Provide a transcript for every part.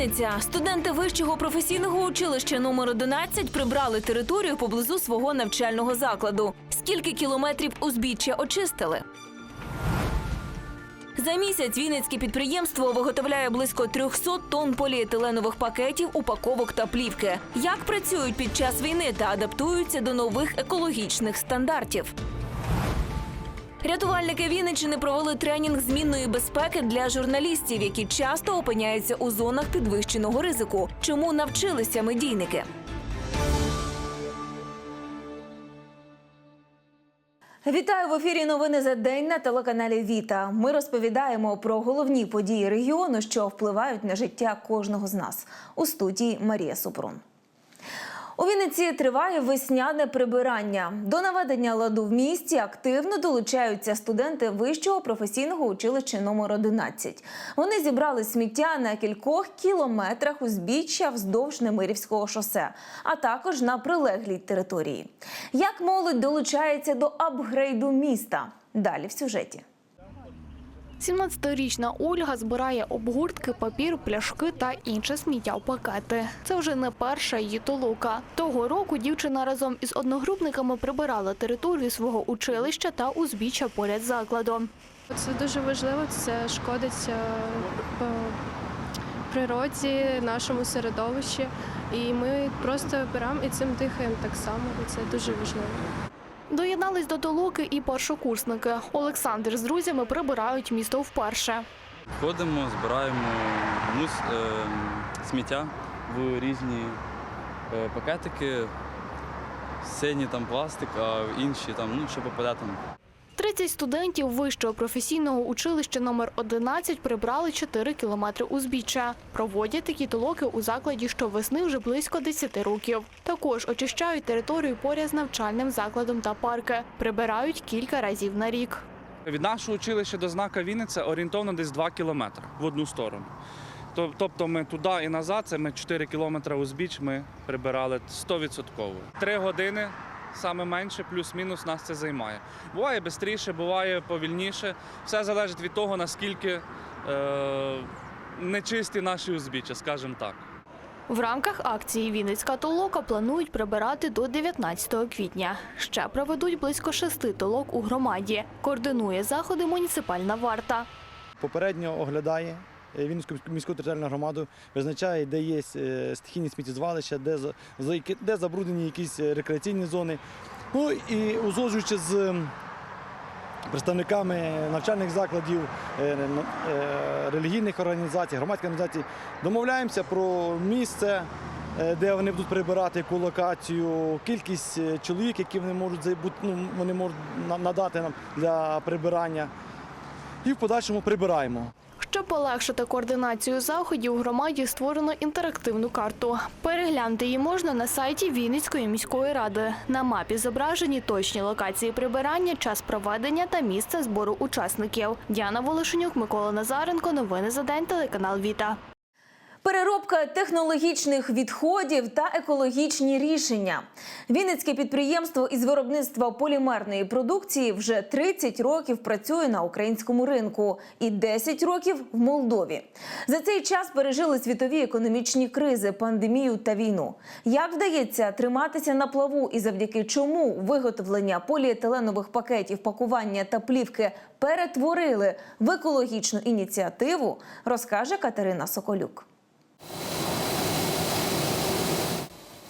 Вінниця. Студенти вищого професійного училища номер 11 прибрали територію поблизу свого навчального закладу. Скільки кілометрів узбіччя очистили? За місяць Вінницьке підприємство виготовляє близько 300 тонн поліетиленових пакетів, упаковок та плівки. Як працюють під час війни та адаптуються до нових екологічних стандартів? Рятувальники Вінниччини провели тренінг змінної безпеки для журналістів, які часто опиняються у зонах підвищеного ризику. Чому навчилися медійники? Вітаю в ефірі. Новини за день на телеканалі Віта. Ми розповідаємо про головні події регіону, що впливають на життя кожного з нас. У студії Марія Супрун. У Вінниці триває весняне прибирання. До наведення ладу в місті активно долучаються студенти вищого професійного училища номер 11. Вони зібрали сміття на кількох кілометрах узбіччя вздовж Немирівського шосе, а також на прилеглій території. Як молодь долучається до апгрейду міста? Далі в сюжеті. 17-річна Ольга збирає обгортки, папір, пляшки та інше сміття в пакети. Це вже не перша її толока. Того року дівчина разом із одногрупниками прибирала територію свого училища та узбіччя поряд закладом. Це дуже важливо, це шкодить е, природі, нашому середовищі. І ми просто беремо і цим дихаємо так само, і це дуже важливо. Доєднались до толоки і першокурсники. Олександр з друзями прибирають місто вперше. Ходимо, збираємо мус, е, сміття в різні е, пакетики, сині там пластик, а інші там, ну, що попаде. 30 студентів вищого професійного училища номер 11 прибрали 4 кілометри узбіччя. Проводять такі толоки у закладі щовесни вже близько 10 років. Також очищають територію поряд з навчальним закладом та парки. Прибирають кілька разів на рік. Від нашого училища до знака Вінниця орієнтовно десь 2 кілометри в одну сторону. Тобто ми туди і назад, це ми 4 кілометри узбіч ми прибирали 100%. Три години саме менше, плюс-мінус нас це займає. Буває швидше, буває повільніше. Все залежить від того, наскільки е, нечисті наші узбіччя, скажімо так. В рамках акції Вінницька толока планують прибирати до 19 квітня. Ще проведуть близько шести толок у громаді. Координує заходи муніципальна варта. попередньо оглядає Вінницьку міську територіальну громаду, визначає, де є е, стихійні сміттєзвалища, де, де забруднені якісь е, рекреаційні зони. Ну і узгоджуючи з представниками навчальних закладів, е, е, релігійних організацій, громадських організацій, домовляємося про місце. е, Де вони будуть прибирати яку локацію, кількість е, чоловік, які вони можуть ну, вони можуть надати нам для прибирання, і в подальшому прибираємо. Щоб полегшити координацію заходів, у громаді створено інтерактивну карту. Переглянути її можна на сайті Вінницької міської ради. На мапі зображені точні локації прибирання, час проведення та місце збору учасників. Діана Волошенюк, Микола Назаренко. Новини за день. Телеканал Віта. Переробка технологічних відходів та екологічні рішення. Вінницьке підприємство із виробництва полімерної продукції вже 30 років працює на українському ринку і 10 років в Молдові. За цей час пережили світові економічні кризи, пандемію та війну. Як вдається триматися на плаву і завдяки чому виготовлення поліетиленових пакетів, пакування та плівки перетворили в екологічну ініціативу, розкаже Катерина Соколюк.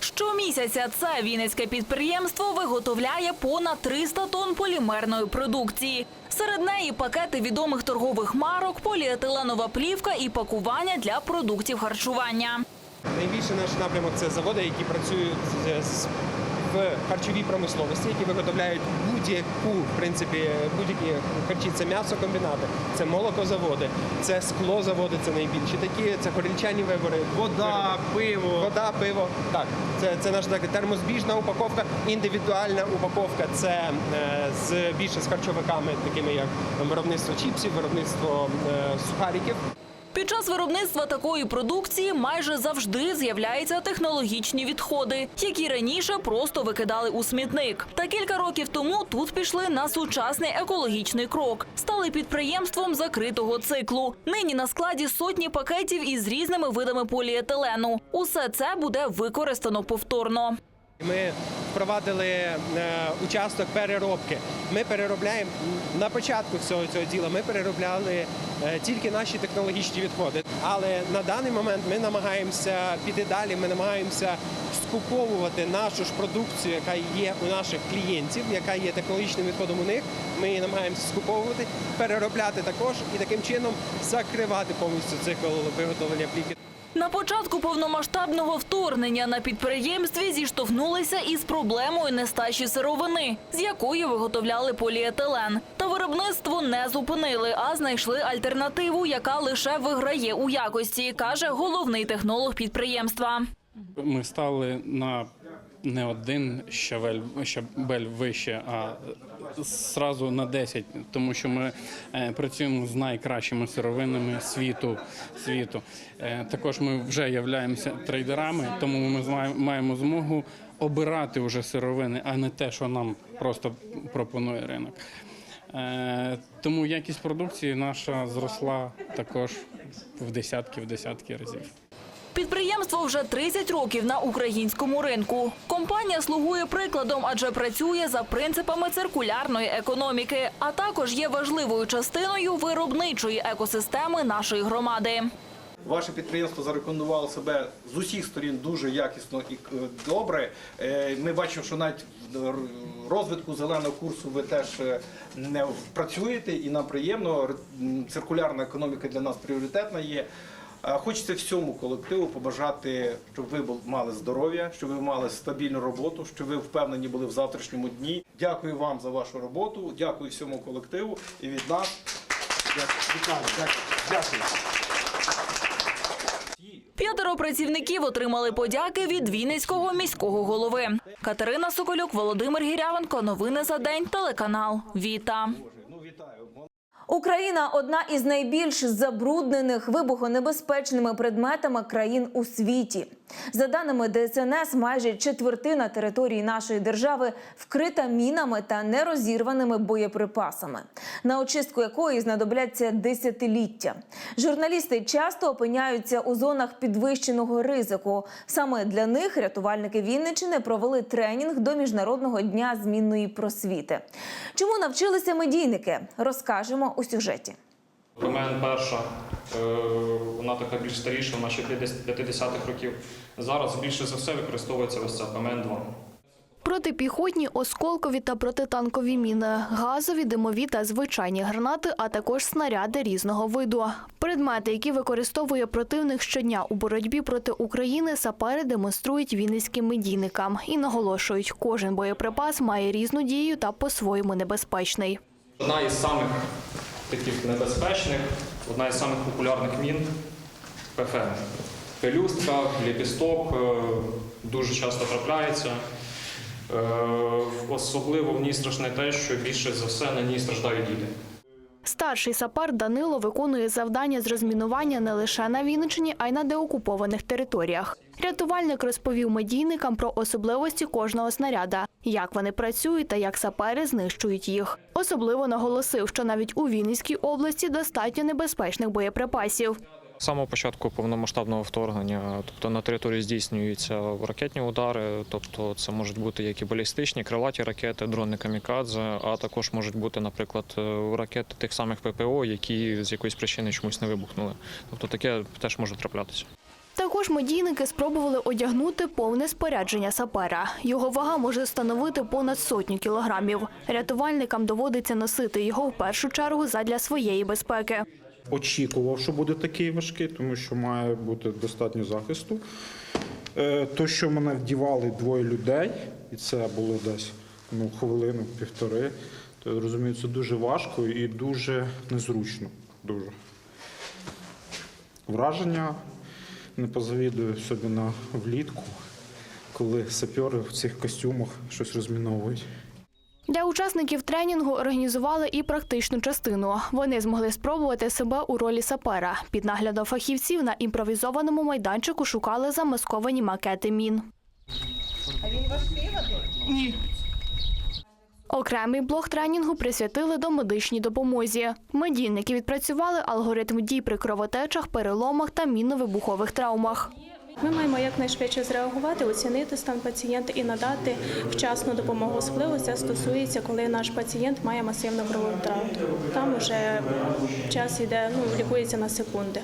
Щомісяця це вінницьке підприємство виготовляє понад 300 тонн полімерної продукції. Серед неї пакети відомих торгових марок, поліетиленова плівка і пакування для продуктів харчування. Найбільший наш напрямок це заводи, які працюють з- в харчовій промисловості, які виготовляють будь-яку, в принципі, будь-які харчі. Це м'ясокомбінати, це молокозаводи, це склозаводи, це найбільші такі, це горільчані вибори, вода, пиво. Вода, пиво. Так, це, це наша така термозбіжна упаковка, індивідуальна упаковка. Це е, з більше з харчовиками, такими як виробництво чіпсів, виробництво е, сухариків. Під час виробництва такої продукції майже завжди з'являються технологічні відходи, які раніше просто викидали у смітник. Та кілька років тому тут пішли на сучасний екологічний крок. Стали підприємством закритого циклу. Нині на складі сотні пакетів із різними видами поліетилену. Усе це буде використано повторно. Ми впровадили е, участок переробки. Ми переробляємо на початку всього цього діла. Ми переробляли е, тільки наші технологічні відходи. Але на даний момент ми намагаємося піти далі. Ми намагаємося скуповувати нашу ж продукцію, яка є у наших клієнтів, яка є технологічним відходом у них. Ми її намагаємося скуповувати, переробляти також і таким чином закривати повністю цикл виготовлення плівки. На початку повномасштабного вторгнення на підприємстві зіштовхнулися із проблемою нестачі сировини, з якої виготовляли поліетилен. Та виробництво не зупинили, а знайшли альтернативу, яка лише виграє у якості, каже головний технолог підприємства. Ми стали на не один щабель вище, а зразу на 10, тому що ми е, працюємо з найкращими сировинами світу. світу. Е, також ми вже являємося трейдерами, тому ми маємо змогу обирати вже сировини, а не те, що нам просто пропонує ринок. Е, тому якість продукції наша зросла також в десятки в десятки разів. Підприємство вже 30 років на українському ринку. Компанія слугує прикладом, адже працює за принципами циркулярної економіки, а також є важливою частиною виробничої екосистеми нашої громади. Ваше підприємство зарекомендувало себе з усіх сторін дуже якісно і е, добре. Е, Ми бачимо, що навіть в розвитку зеленого курсу ви теж е, не працюєте, і нам приємно. Циркулярна економіка для нас пріоритетна є. Хочеться всьому колективу побажати, щоб ви мали здоров'я, щоб ви мали стабільну роботу, щоб ви впевнені були в завтрашньому дні. Дякую вам за вашу роботу. Дякую всьому колективу і від нас. Дякую. Дякую. Дякую. П'ятеро працівників отримали подяки від Вінницького міського голови. Катерина Соколюк, Володимир Гірявенко. Новини за день. Телеканал Віта. Україна одна із найбільш забруднених вибухонебезпечними предметами країн у світі. За даними ДСНС, майже четвертина території нашої держави вкрита мінами та нерозірваними боєприпасами, на очистку якої знадобляться десятиліття. Журналісти часто опиняються у зонах підвищеного ризику. Саме для них рятувальники Вінничини провели тренінг до міжнародного дня змінної просвіти. Чому навчилися медійники? Розкажемо у сюжеті. ПМН перша, е, вона така більш старіша, вона ще 50-х років. Зараз більше за все використовується ось ця ПМН 2. Протипіхотні, осколкові та протитанкові міни, газові, димові та звичайні гранати, а також снаряди різного виду. Предмети, які використовує противник щодня у боротьбі проти України, сапери демонструють вінницьким медійникам і наголошують, кожен боєприпас має різну дію та по-своєму небезпечний. Одна із самих таких небезпечних, одна із самих популярних мін ПФМ. Пелюстка, ліпісток е, дуже часто трапляється. Е, Особливо в ній страшне те, що більше за все на ній страждають діти. Старший сапар Данило виконує завдання з розмінування не лише на Вінниччині, а й на деокупованих територіях. Рятувальник розповів медійникам про особливості кожного снаряда, як вони працюють та як сапери знищують їх. Особливо наголосив, що навіть у Вінницькій області достатньо небезпечних боєприпасів. З самого початку повномасштабного вторгнення, тобто на території здійснюються ракетні удари, тобто це можуть бути як і балістичні, крилаті ракети, дрони камікадзе, а також можуть бути, наприклад, е, ракети тих самих ППО, які з якоїсь причини чомусь не вибухнули. Тобто таке теж може траплятися. Також медійники спробували одягнути повне спорядження сапера. Його вага може становити понад сотню кілограмів. Рятувальникам доводиться носити його в першу чергу задля своєї безпеки. Очікував, що буде такий важкий, тому що має бути достатньо захисту. Е, То, що мене вдівали двоє людей, і це було десь ну, хвилину, півтори, то я розумію, це дуже важко і дуже незручно. Дуже. Враження не позавідую собі на влітку, коли сапери в цих костюмах щось розміновують. Для учасників тренінгу організували і практичну частину. Вони змогли спробувати себе у ролі сапера. Під наглядом фахівців на імпровізованому майданчику шукали замасковані макети мін. Окремий блок тренінгу присвятили домедичній допомозі. Медійники відпрацювали алгоритм дій при кровотечах, переломах та мінно-вибухових травмах. Ми маємо якнайшвидше зреагувати, оцінити стан пацієнта і надати вчасну допомогу. Особливо це стосується, коли наш пацієнт має масивну кровову втрату. Там вже час йде, ну лікується на секунди.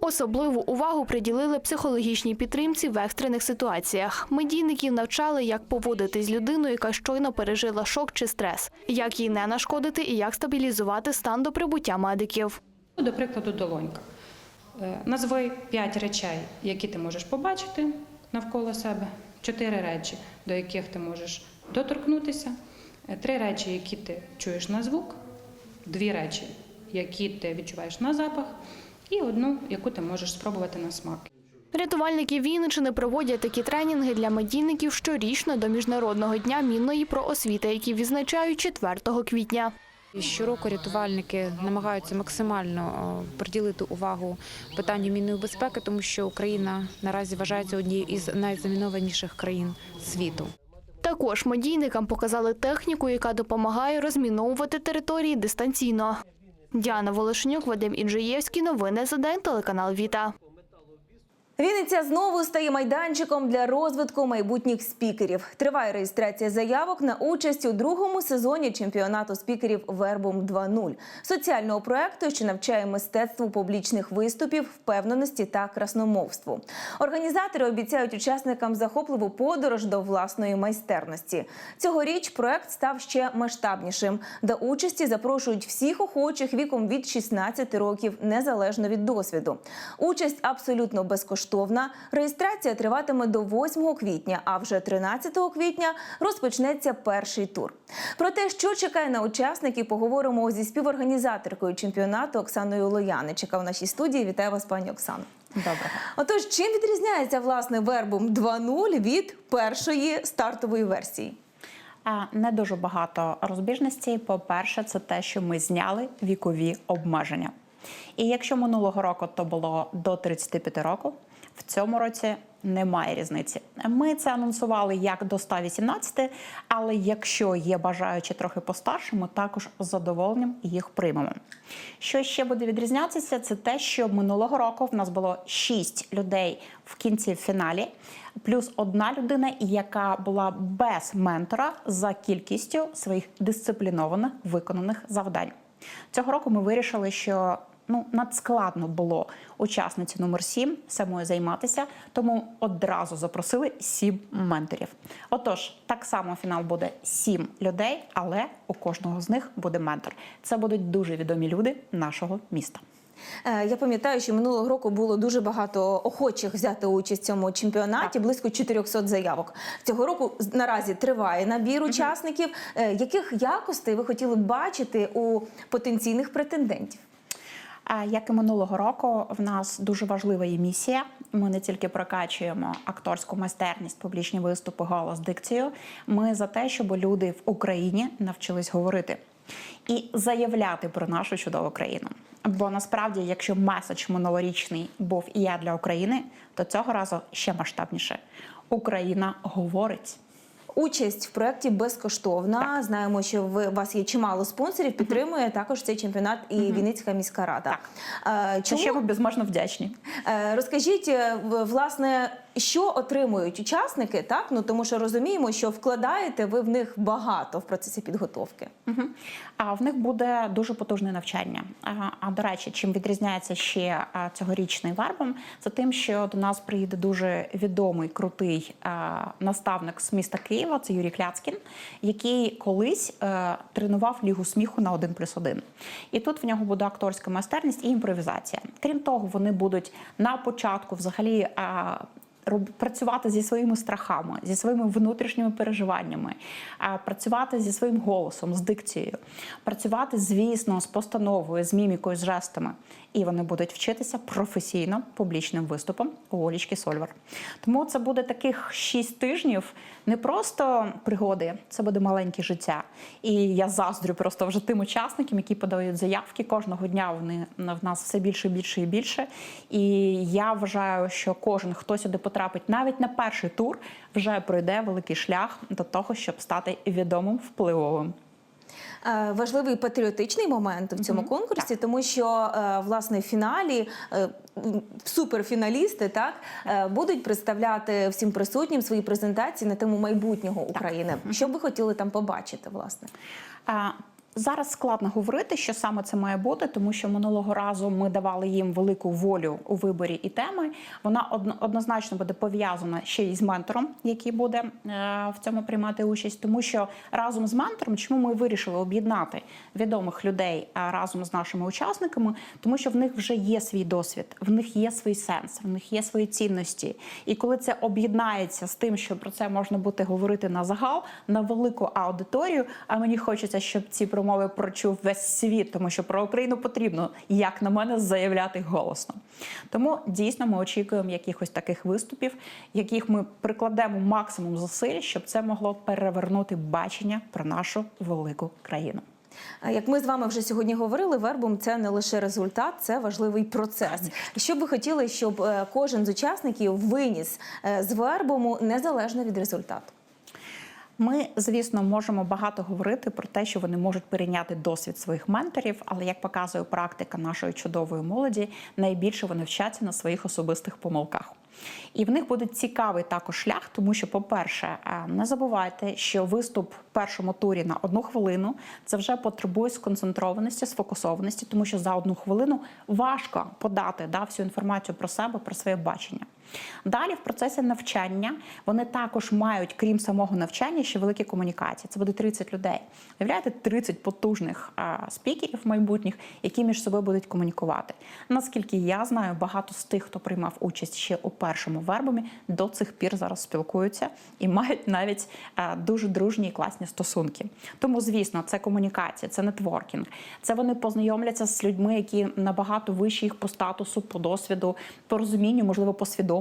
Особливу увагу приділили психологічній підтримці в екстрених ситуаціях. Медійників навчали, як поводитись з людиною, яка щойно пережила шок чи стрес, як їй не нашкодити і як стабілізувати стан до прибуття медиків. До прикладу, долонька. Е, Назви п'ять речей, які ти можеш побачити навколо себе, чотири речі, до яких ти можеш доторкнутися, е, три речі, які ти чуєш на звук, дві речі, які ти відчуваєш на запах, і одну, яку ти можеш спробувати на смак. Рятувальники Вінничини проводять такі тренінги для медійників щорічно до Міжнародного дня мінної проосвіти, які відзначають 4 квітня. Щороку рятувальники намагаються максимально е, приділити увагу питанню мінної безпеки, тому що Україна наразі вважається однією із найзамінованіших країн світу. Також медійникам показали техніку, яка допомагає розміновувати території дистанційно. Діана Волошенюк, Вадим Інжиєвський. Новини за день. Телеканал Віта. Вінниця знову стає майданчиком для розвитку майбутніх спікерів. Триває реєстрація заявок на участь у другому сезоні чемпіонату спікерів Вербум 2.0 соціального проекту, що навчає мистецтву публічних виступів, впевненості та красномовству. Організатори обіцяють учасникам захопливу подорож до власної майстерності. Цьогоріч проект став ще масштабнішим. До участі запрошують всіх охочих віком від 16 років, незалежно від досвіду. Участь абсолютно безкоштовна. Реєстрація триватиме до 8 квітня, а вже 13 квітня розпочнеться перший тур. Про те, що чекає на учасників, поговоримо зі співорганізаторкою чемпіонату Оксаною Лояничика в нашій студії. Вітаю вас, пані Оксано. Добре. Отож, чим відрізняється власне вербум 2.0 від першої стартової версії? Не дуже багато розбіжностей. По-перше, це те, що ми зняли вікові обмеження. І якщо минулого року то було до 35 років, в цьому році немає різниці. Ми це анонсували як до 118, але якщо є бажаючі трохи постарше, ми також з задоволенням їх приймемо. Що ще буде відрізнятися, це те, що минулого року в нас було 6 людей в кінці фіналі, плюс одна людина, яка була без ментора за кількістю своїх дисциплінованих виконаних завдань. Цього року ми вирішили, що ну надскладно було учасниці номер 7 самою займатися, тому одразу запросили сім менторів. Отож, так само фінал буде сім людей, але у кожного з них буде ментор. Це будуть дуже відомі люди нашого міста. Е, Я пам'ятаю, що минулого року було дуже багато охочих взяти участь в цьому чемпіонаті, близько 400 заявок. Цього року наразі триває набір учасників. Е, Яких якостей ви хотіли б бачити у потенційних претендентів? Як і минулого року, в нас дуже важлива є місія. Ми не тільки прокачуємо акторську майстерність, публічні виступи, голос, дикцію. Ми за те, щоб люди в Україні навчились говорити і заявляти про нашу чудову країну. Бо насправді, якщо меседж минулорічний був і я для України, то цього разу ще масштабніше. Україна говорить. Участь в проєкті безкоштовна. Знаємо, що ви у вас є чимало спонсорів. Підтримує також цей чемпіонат і Вінницька міська рада. Так. Чому ще ми безмежно вдячні. Е, Розкажіть, е, власне, що отримують учасники, так? Ну тому що розуміємо, що вкладаєте ви в них багато в процесі підготовки. Угу. А в них буде дуже потужне навчання. А, а до речі, чим відрізняється ще а, цьогорічний варбом, це тим, що до нас приїде дуже відомий крутий а, наставник з міста Києва. Це Юрій Кляцкін, який колись е, тренував лігу сміху на 1 плюс 1. І тут в нього буде акторська майстерність і імпровізація. Крім того, вони будуть на початку взагалі. А, працювати зі своїми страхами, зі своїми внутрішніми переживаннями, працювати зі своїм голосом, з дикцією, працювати, звісно, з постановою, з мімікою, з жестами. І вони будуть вчитися професійно публічним виступом у Олічки Сольвар. Тому це буде таких шість тижнів не просто пригоди, це буде маленьке життя. І я заздрю просто вже тим учасникам, які подають заявки. Кожного дня вони в нас все більше і більше і більше. І я вважаю, що кожен, хто сюди потрапить, навіть на перший тур, вже пройде великий шлях до того, щоб стати відомим, впливовим. Е, Важливий патріотичний момент в цьому конкурсі, тому що е, власне в фіналі е, суперфіналісти так будуть представляти всім присутнім свої презентації на тему майбутнього України. Що б ви хотіли там побачити, власне? Зараз складно говорити, що саме це має бути, тому що минулого разу ми давали їм велику волю у виборі і теми. Вона однозначно буде пов'язана ще й з ментором, який буде е, в цьому приймати участь, тому що разом з ментором, чому ми вирішили об'єднати відомих людей е, разом з нашими учасниками, тому що в них вже є свій досвід, в них є свій сенс, в них є свої цінності. І коли це об'єднається з тим, що про це можна буде говорити на загал, на велику аудиторію. А мені хочеться, щоб ці промови прочув весь світ, тому що про Україну потрібно, як на мене, заявляти голосно. Тому дійсно ми очікуємо якихось таких виступів, яких ми прикладемо максимум зусиль, щоб це могло перевернути бачення про нашу велику країну. Як ми з вами вже сьогодні говорили, вербум це не лише результат, це важливий процес. Що б ви хотіли, щоб е, кожен з учасників виніс е, з вербуму незалежно від результату? Ми, звісно, можемо багато говорити про те, що вони можуть перейняти досвід своїх менторів, але як показує практика нашої чудової молоді, найбільше вони вчаться на своїх особистих помилках. І в них буде цікавий також шлях, тому що, по-перше, е, не забувайте, що виступ в першому турі на одну хвилину це вже потребує сконцентрованості, сфокусованості, тому що за одну хвилину важко подати да, всю інформацію про себе, про своє бачення. Далі в процесі навчання вони також мають, крім самого навчання, ще великі комунікації. Це буде 30 людей. Уявляєте, 30 потужних а, спікерів майбутніх, які між собою будуть комунікувати. Наскільки я знаю, багато з тих, хто приймав участь ще у першому вербумі, до цих пір зараз спілкуються і мають навіть а, дуже дружні і класні стосунки. Тому, звісно, це комунікація, це нетворкінг. Це вони познайомляться з людьми, які набагато вищі їх по статусу, по досвіду, по розумінню, можливо, по свідомості.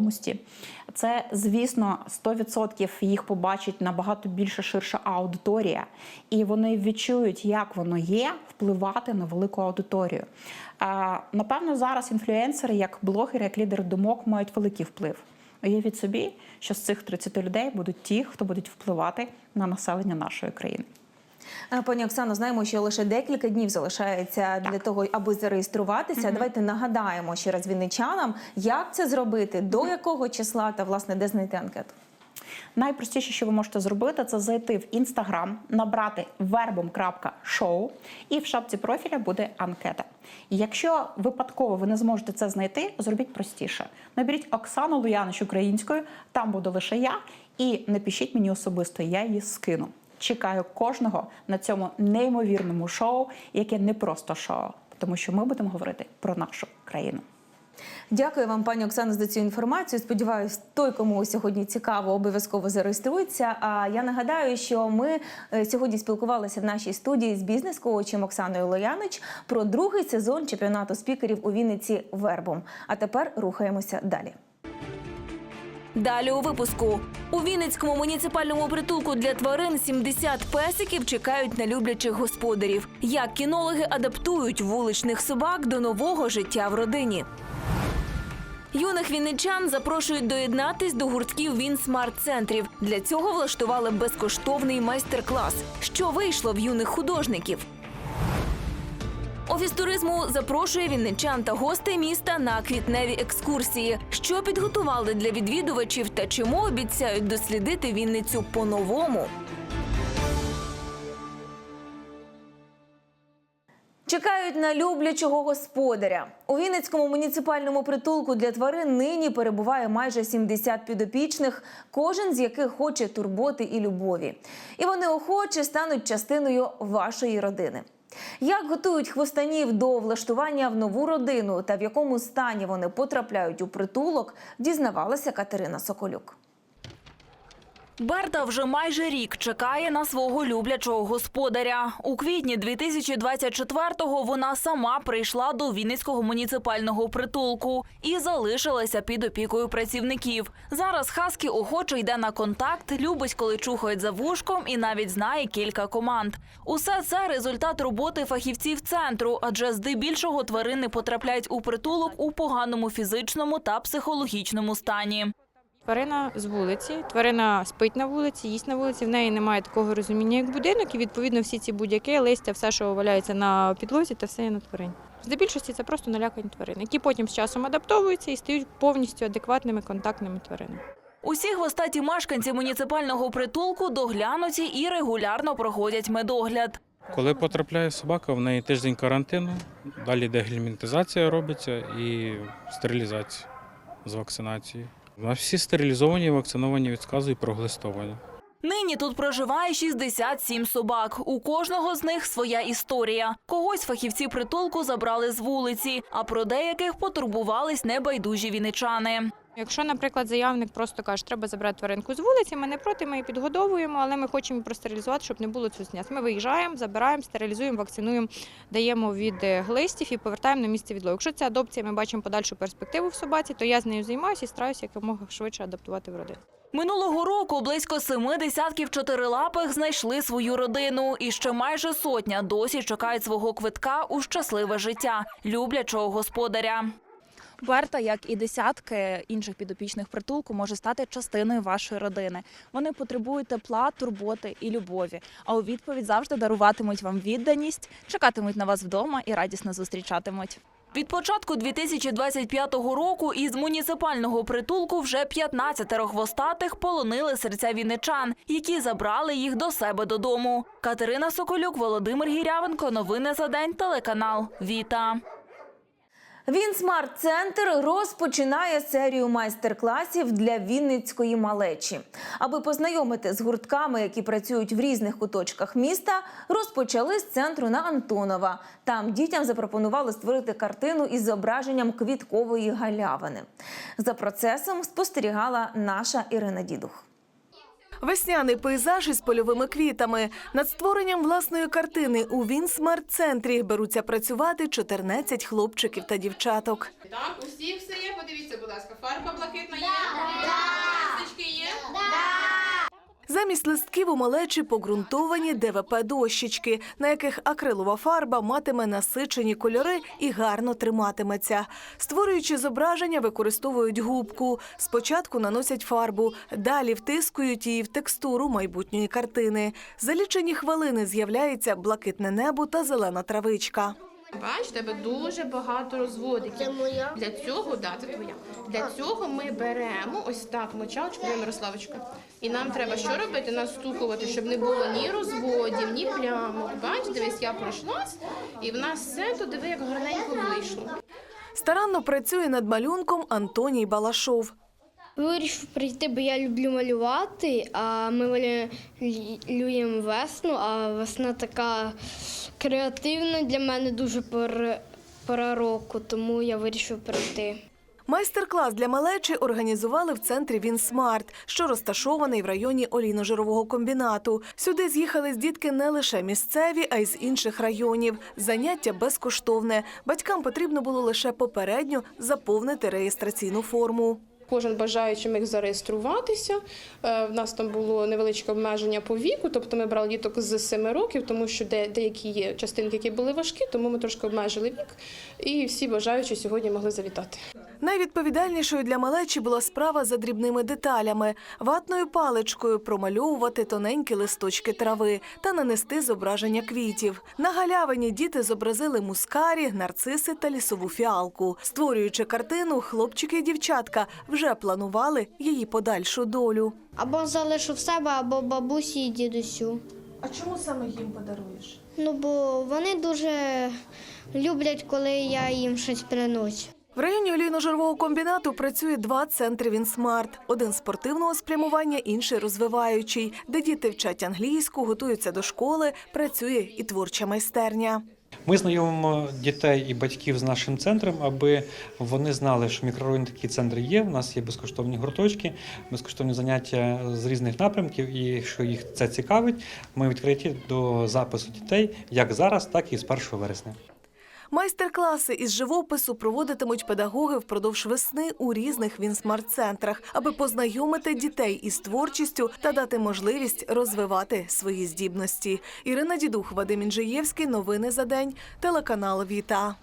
Це, звісно, 100% їх побачить набагато більше ширша аудиторія, і вони відчують, як воно є впливати на велику аудиторію. Напевно, зараз інфлюенсери, як блогери, як лідери думок, мають великий вплив. Уявіть собі, що з цих 30 людей будуть ті, хто будуть впливати на населення нашої країни. Е, Пані Оксано, знаємо, що лише декілька днів залишається для того, аби зареєструватися. Давайте нагадаємо ще раз вінничанам, як це зробити, до якого числа та власне де знайти анкету. Найпростіше, що ви можете зробити, це зайти в інстаграм, набрати verbum.show і в шапці профіля буде анкета. Якщо випадково ви не зможете це знайти, зробіть простіше. Наберіть Оксану Луянич українською, там буду лише я, і напишіть мені особисто, я її скину. Чекаю кожного на цьому неймовірному шоу, яке не просто шоу, тому що ми будемо говорити про нашу країну. Дякую вам, пані Оксано, за цю інформацію. Сподіваюсь, той, кому сьогодні цікаво, обов'язково зареєструється. А я нагадаю, що ми е, сьогодні спілкувалися в нашій студії з бізнес-коучем Оксаною Лоянич про другий сезон чемпіонату спікерів у Вінниці Вербом. А тепер рухаємося далі. Далі у випуску у Вінницькому муніципальному притулку для тварин 70 песиків чекають на люблячих господарів. Як кінологи адаптують вуличних собак до нового життя в родині. Юних вінничан запрошують доєднатись до гуртків він смарт-центрів. Для цього влаштували безкоштовний майстер-клас. Що вийшло в юних художників? Офіс туризму запрошує вінничан та гостей міста на квітневі екскурсії. Що підготували для відвідувачів та чому обіцяють дослідити Вінницю по-новому? Чекають на люблячого господаря. У Вінницькому муніципальному притулку для тварин нині перебуває майже 70 підопічних, кожен з яких хоче турботи і любові. І вони охоче стануть частиною вашої родини. Як готують хвостанів до влаштування в нову родину та в якому стані вони потрапляють у притулок, дізнавалася Катерина Соколюк. Берта вже майже рік чекає на свого люблячого господаря. У квітні 2024-го вона сама прийшла до Вінницького муніципального притулку і залишилася під опікою працівників. Зараз Хаскі охоче йде на контакт, любить, коли чухають за вушком, і навіть знає кілька команд. Усе це результат роботи фахівців центру, адже здебільшого тварини потрапляють у притулок у поганому фізичному та психологічному стані. Тварина з вулиці, тварина спить на вулиці, їсть на вулиці. В неї немає такого розуміння, як будинок, і відповідно всі ці будь-яки, листя, все, що валяється на підлозі, та все є на тварині. Здебільшості це просто налякані тварини, які потім з часом адаптовуються і стають повністю адекватними контактними тваринами. Усі хвостаті мешканці муніципального притулку доглянуті і регулярно проходять медогляд. Коли потрапляє собака, в неї тиждень карантину, далі дегельмінтизація робиться і стерилізація з вакцинацією. У нас всі стерилізовані, вакциновані від сказу і проглистовані. Нині тут проживає 67 собак. У кожного з них своя історія. Когось фахівці притулку забрали з вулиці, а про деяких потурбувались небайдужі віничани. Якщо, наприклад, заявник просто каже, треба забрати тваринку з вулиці, ми не проти, ми її підгодовуємо, але ми хочемо її простерилізувати, щоб не було цуценят. Ми виїжджаємо, забираємо, стерилізуємо, вакцинуємо, даємо від е, глистів і повертаємо на місце відлову. Якщо це адопція, ми бачимо подальшу перспективу в собаці, то я з нею займаюся і стараюся якомога швидше адаптувати в родину. Минулого року близько семи десятків чотирилапих знайшли свою родину, і ще майже сотня досі чекають свого квитка у щасливе життя, люблячого господаря. Берта, як і десятки інших підопічних притулку, може стати частиною вашої родини. Вони потребують тепла, турботи і любові. А у відповідь завжди даруватимуть вам відданість, чекатимуть на вас вдома і радісно зустрічатимуть. Від початку 2025 року із муніципального притулку вже 15 хвостатих полонили серця вінничан, які забрали їх до себе додому. Катерина Соколюк, Володимир Гірявенко. Новини за день. Телеканал Віта. Вінсмарт Центр розпочинає серію майстер-класів для Вінницької малечі. Аби познайомити з гуртками, які працюють в різних куточках міста, розпочали з центру на Антонова. Там дітям запропонували створити картину із зображенням квіткової галявини. За процесом спостерігала наша Ірина Дідух. Весняний пейзаж із польовими квітами. Над створенням власної картини у Вінсмарт-центрі беруться працювати 14 хлопчиків та дівчаток. Так, усі все є. Подивіться, будь ласка, фарба блакитна є? Листочки є? Замість листків у малечі погрунтовані ДВП-дощечки, на яких акрилова фарба матиме насичені кольори і гарно триматиметься. Створюючи зображення, використовують губку. Спочатку наносять фарбу, далі втискують її в текстуру майбутньої картини. За лічені хвилини з'являється блакитне небо та зелена травичка. Бач, в тебе дуже багато розводиків. Це моя? Для цього, да, це твоя. Для цього ми беремо ось так мочалочку, беремо Мирославочка. І нам треба що робити? Настукувати, щоб не було ні розводів, ні плямок. Бач, дивись, я пройшлась, і в нас все то диви, як гарненько вийшло. Старанно працює над малюнком Антоній Балашов. Вирішив прийти, бо я люблю малювати, а ми малюємо весну, а весна така креативна для мене дуже пора, року, тому я вирішив прийти. Майстер-клас для малечі організували в центрі Вінсмарт, що розташований в районі олійно-жирового комбінату. Сюди з'їхались дітки не лише місцеві, а й з інших районів. Заняття безкоштовне. Батькам потрібно було лише попередньо заповнити реєстраційну форму. Кожен бажаючий міг зареєструватися. Е, В нас там було невеличке обмеження по віку, тобто ми брали діток з 7 років, тому що деякі є частинки, які були важкі, тому ми трошки обмежили вік, і всі бажаючі сьогодні могли завітати. Найвідповідальнішою для малечі була справа за дрібними деталями ватною паличкою промальовувати тоненькі листочки трави та нанести зображення квітів. На галявині діти зобразили мускарі, нарциси та лісову фіалку. Створюючи картину, хлопчики і дівчатка вже планували її подальшу долю. Або залишу в себе, або бабусі і дідусю. А чому саме їм подаруєш? Ну, бо вони дуже люблять, коли я їм щось приношу. В районі олійно-жирового комбінату працює два центри Вінсмарт. Один спортивного спрямування, інший розвиваючий, де діти вчать англійську, готуються до школи, працює і творча майстерня. Ми знайомимо дітей і батьків з нашим центром, аби вони знали, що в мікрорайоні такі центри є. У нас є безкоштовні гурточки, безкоштовні заняття з різних напрямків. І якщо їх це цікавить, ми відкриті до запису дітей як зараз, так і з 1 вересня. Майстер-класи із живопису проводитимуть педагоги впродовж весни у різних Вінсмарт-центрах, аби познайомити дітей із творчістю та дати можливість розвивати свої здібності. Ірина Дідух, Вадим Інжиєвський. Новини за день. Телеканал Віта.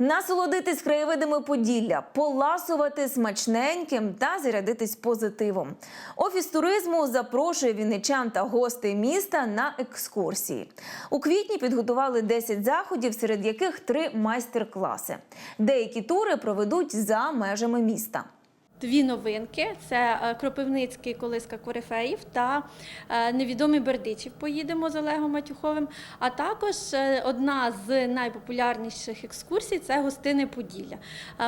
Насолодитись краєвидами Поділля, поласувати смачненьким та зарядитись позитивом. Офіс туризму запрошує вінничан та гостей міста на екскурсії. У квітні підготували 10 заходів, серед яких три майстер-класи. Деякі тури проведуть за межами міста. Дві новинки: це е, Кропивницький колиска корифеїв та е, невідомий Бердичів. Поїдемо з Олегом Матюховим. А також е, одна з найпопулярніших екскурсій це гостини Поділля.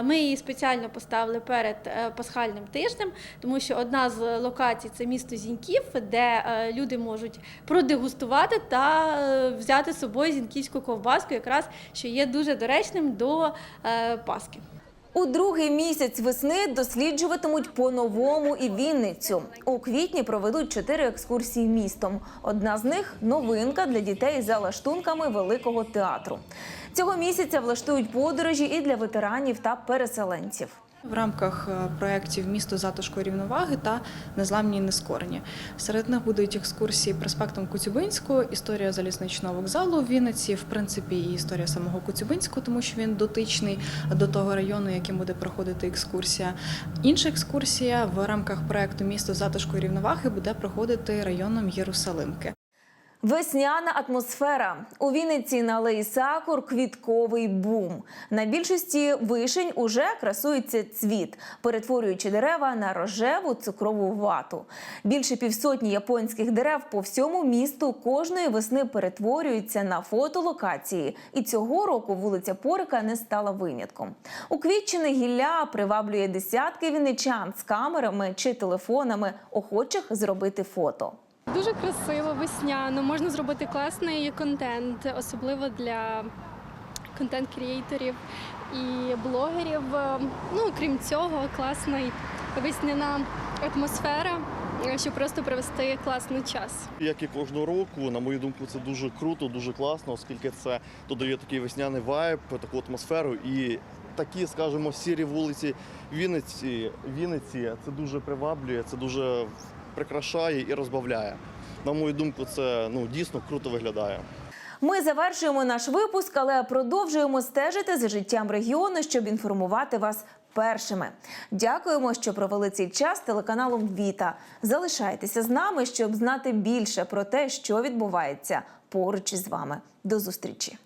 Ми її спеціально поставили перед пасхальним тижнем, тому що одна з локацій це місто Зіньків, де люди можуть продегустувати та взяти з собою зіньківську ковбаску, якраз що є дуже доречним до Пасхи. У другий місяць весни досліджуватимуть по-новому і Вінницю. У квітні проведуть чотири екскурсії містом. Одна з них новинка для дітей за лаштунками великого театру. Цього місяця влаштують подорожі і для ветеранів та переселенців. В рамках е, проєктів Місто затишку рівноваги та Незламні нескорені. Серед них будуть екскурсії проспектом Коцюбинського, історія залізничного вокзалу в Вінниці, в принципі, і історія самого Коцюбинського, тому що він дотичний до того району, яким буде проходити екскурсія. Інша екскурсія в рамках проєкту Місто затишку рівноваги буде проходити районом Єрусалимки. Весняна атмосфера у Вінниці на алеї Сакур квітковий бум. На більшості вишень уже красується цвіт, перетворюючи дерева на рожеву цукрову вату. Більше півсотні японських дерев по всьому місту кожної весни перетворюються на фотолокації. І цього року вулиця Порика не стала винятком. Уквітчене гілля приваблює десятки вінничан з камерами чи телефонами, охочих зробити фото. Дуже красиво, весняно. Можна зробити класний контент, особливо для контент-крієйторів і блогерів. Ну, крім цього, класна весняна атмосфера, щоб просто провести класний час. Як і кожного року, на мою думку, це дуже круто, дуже класно, оскільки це додає такий весняний вайб, таку атмосферу і такі, скажімо, сірі вулиці Вінниці. Вінниці це дуже приваблює, це дуже прикрашає і розбавляє. На мою думку, це ну дійсно круто виглядає. Ми завершуємо наш випуск, але продовжуємо стежити за життям регіону, щоб інформувати вас першими. Дякуємо, що провели цей час телеканалом Віта. Залишайтеся з нами, щоб знати більше про те, що відбувається поруч із вами. До зустрічі.